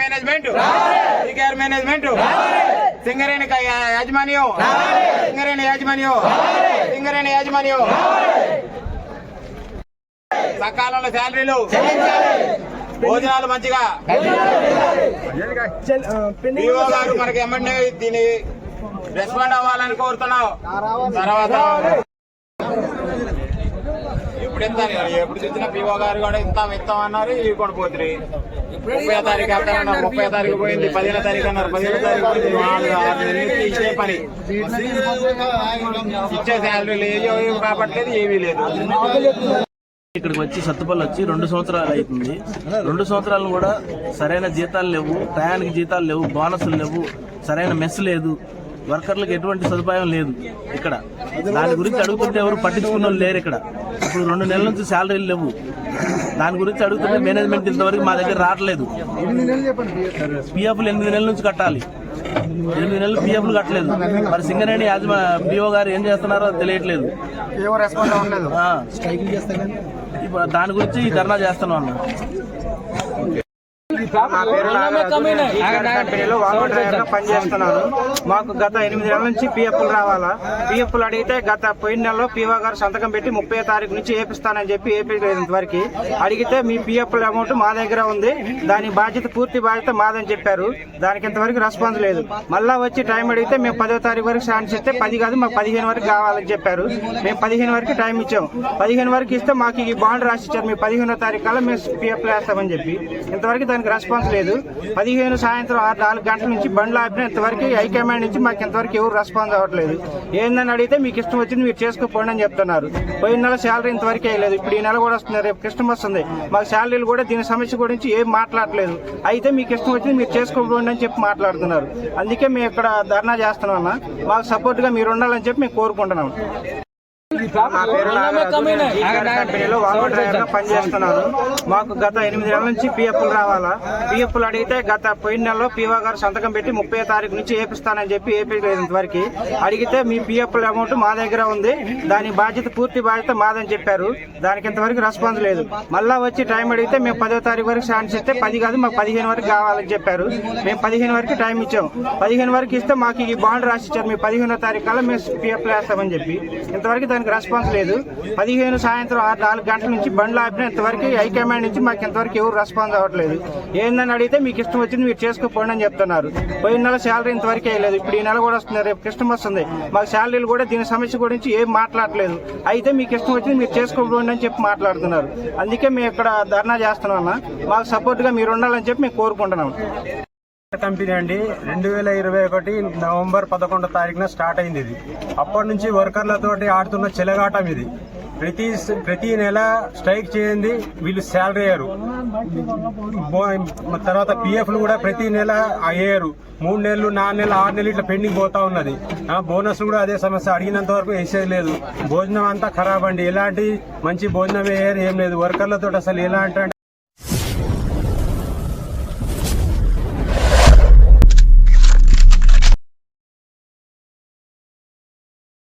Management. KR management. Singareni యాజమాన్యం. సింగరేణి యాజమాన్యం. సింగరేణి యాజమాన్యం. సకాలంలో శాలరీలు. భోజనాలు మంచిగా. గారు మనకి ఎమ్మెల్యే దీన్ని రెస్పాండ్ అవ్వాలని కోరుతున్నాం. తర్వాత. ఎప్పుడు ఇస్తారు ఎప్పుడు పిఓ గారు కూడా ఇంత ఇస్తాం అన్నారు ఇవి కూడా ముప్పై తారీఖు అన్నారు ముప్పై తారీఖు పోయింది పదిహేను తారీఖు అన్నారు పదిహేను తారీఖు పోయింది ఇచ్చే పని. ఇచ్చే శాలరీ లేదు కాబట్టలేదు ఏమీ లేదు. ఇక్కడికి వచ్చి సత్తుపల్లి వచ్చి రెండు సంవత్సరాలు అవుతుంది. రెండు సంవత్సరాలు కూడా సరైన జీతాలు లేవు టయానికి జీతాలు లేవు బోనసులు లేవు సరైన మెస్ లేదు. వర్కర్లకు ఎటువంటి సదుపాయం లేదు ఇక్కడ. దాని గురించి అడుగుతుంటే ఎవరు పట్టించుకున్న వాళ్ళు లేరు ఇక్కడ. ఇప్పుడు రెండు నెలల నుంచి శాలరీలు లేవు. దాని గురించి అడుగుతుంటే మేనేజ్మెంట్ ఇంతవరకు మా దగ్గర రావట్లేదు. పిఎఫ్లు ఎనిమిది నెలల నుంచి కట్టాలి. ఎనిమిది నెలలు పిఎఫ్లు కట్టలేదు. మరి సింగరేణి యాజమా పిఓ గారు ఏం చేస్తున్నారో తెలియట్లేదు. ఇప్పుడు దాని గురించి ధర్నా చేస్తున్నాం అన్న. నా పేరు కంపెనీలో వాల్వో పనిచేస్తున్నాను. మాకు గత ఎనిమిది నెలల నుంచి పిఎఫ్లు రావాలా? పిఎఫ్లు అడిగితే గత పోయిన నెలలో పిఓ గారు సంతకం పెట్టి ముప్పై తారీఖు నుంచి ఏపిస్తానని చెప్పి ఏపీలేదు ఇంతవరకు. అడిగితే మీ పిఎఫ్ల అమౌంట్ మా దగ్గర ఉంది. దాని బాధ్యత పూర్తి బాధ్యత మాదని చెప్పారు. దానికి ఇంతవరకు రెస్పాన్స్ లేదు. మళ్ళా వచ్చి టైం అడిగితే మేము పదో తారీఖు వరకు ఛాన్స్ ఇస్తే పది కాదు మాకు పదిహేను వరకు కావాలని చెప్పారు. మేము పదిహేను వరకు టైం ఇచ్చాం. పదిహేను వరకు ఇస్తే మాకు ఈ బాండ్ రాసి ఇచ్చారు. మేము పదిహేనో తారీఖు కల్లా మేము పిఎఫ్ వేస్తామని చెప్పి. ఇంతవరకు దానికి రెస్పాన్స్ లేదు. పదిహేను సాయంత్రం ఆరు నాలుగు గంటల నుంచి బండ్లు ఆపిన ఇంతవరకు హైకమాండ్ నుంచి మాకు ఇంతవరకు ఎవరు రెస్పాన్స్ అవ్వట్లేదు. ఏందని అడిగితే మీకు ఇష్టం వచ్చింది మీరు చేసుకోపోండి అని చెప్తున్నారు. పోయిన నెల శాలరీ ఇంతవరకు వేయలేదు. ఇప్పుడు ఈ నెల కూడా వస్తుంది. రేపు క్రిస్టమస్ ఉంది మాకు శాలరీలు కూడా దీని సమస్య గురించి ఏం మాట్లాడలేదు అయితే మీకు ఇష్టం వచ్చింది మీరు చేసుకోపోండి అని చెప్పి మాట్లాడుతున్నారు. అందుకే మేము ఇక్కడ ధర్నా చేస్తున్నాం అన్న. మాకు సపోర్ట్గా మీరు ఉండాలని చెప్పి మేము కోరుకుంటున్నాం. నా పేరు కంపెనీలో పనిచేస్తున్నాను మాకు గత ఎనిమిది నెలల నుంచి పిఎఫ్లు రావాలా? పిఎఫ్లు అడిగితే గత పోయిన నెలలో పిఓ గారు సంతకం పెట్టి ముప్పై తారీఖు నుంచి ఏపిస్తానని చెప్పి ఏపీలేదు ఇంతవరకు. అడిగితే మీ పిఎఫ్ల అమౌంట్ మా దగ్గర ఉంది. దాని బాధ్యత పూర్తి బాధ్యత మాదని చెప్పారు. దానికి ఇంతవరకు రెస్పాన్స్ లేదు. మళ్ళా వచ్చి టైం అడిగితే మేము పదో తారీఖు వరకు ఛాన్స్ ఇస్తే పది కాదు మాకు పదిహేను వరకు కావాలని చెప్పారు. మేము పదిహేను వరకు టైం ఇచ్చాం. పదిహేను వరకు ఇస్తే మాకు ఈ బాండ్ రాసి ఇచ్చారు. మేము పదిహేనో తారీఖు కల్లా మేము పిఎఫ్ వేస్తామని చెప్పి. ఇంతవరకు దానికి రెస్పాన్స్ లేదు. పదిహేను సాయంత్రం ఆరు నాలుగు గంటల నుంచి బండ్లు ఆపిన ఇంతవరకు హైకమాండ్ నుంచి మాకు ఇంతవరకు ఎవరు రెస్పాన్స్ అవ్వట్లేదు. ఏందని అడిగితే మీకు ఇష్టం వచ్చింది మీరు చేసుకోపోండి అని చెప్తున్నారు. పోయిన నెల శాలరీ ఇంతవరకు వేయలేదు. ఇప్పుడు ఈ నెల కూడా వస్తుంది. రేపు క్రిస్టమస్ ఉంది మాకు శాలరీలు కూడా దీని సమస్య గురించి ఏం మాట్లాడలేదు అయితే మీకు ఇష్టం వచ్చింది మీరు చేసుకోపోండి అని చెప్పి మాట్లాడుతున్నారు. అందుకే మేము ఇక్కడ ధర్నా చేస్తున్నాం అన్న. మాకు సపోర్ట్గా మీరు ఉండాలని చెప్పి మేము కోరుకుంటున్నాం. కంపెనీ అండి. రెండు వేల ఇరవై ఒకటి నవంబర్ పదకొండో తారీఖున స్టార్ట్ అయింది ఇది. అప్పటి నుంచి వర్కర్లతోటి ఆడుతున్న చెలగాటం ఇది. ప్రతి ప్రతి నెల స్ట్రైక్ చేయండి వీళ్ళు శాలరీ అయ్యారు. తర్వాత పిఎఫ్లు కూడా ప్రతి నెల అయ్యారు. మూడు నెలలు నాలుగు నెలలు ఆరు నెలలు ఇట్లా పెండింగ్ పోతా ఉన్నది. బోనస్ కూడా అదే సమస్య. అడిగినంత వరకు వేసేది లేదు. భోజనం అంతా ఖరాబ్ అండి. ఎలాంటి మంచి భోజనం వేయరు ఏం లేదు. వర్కర్లతో అసలు ఎలాంటి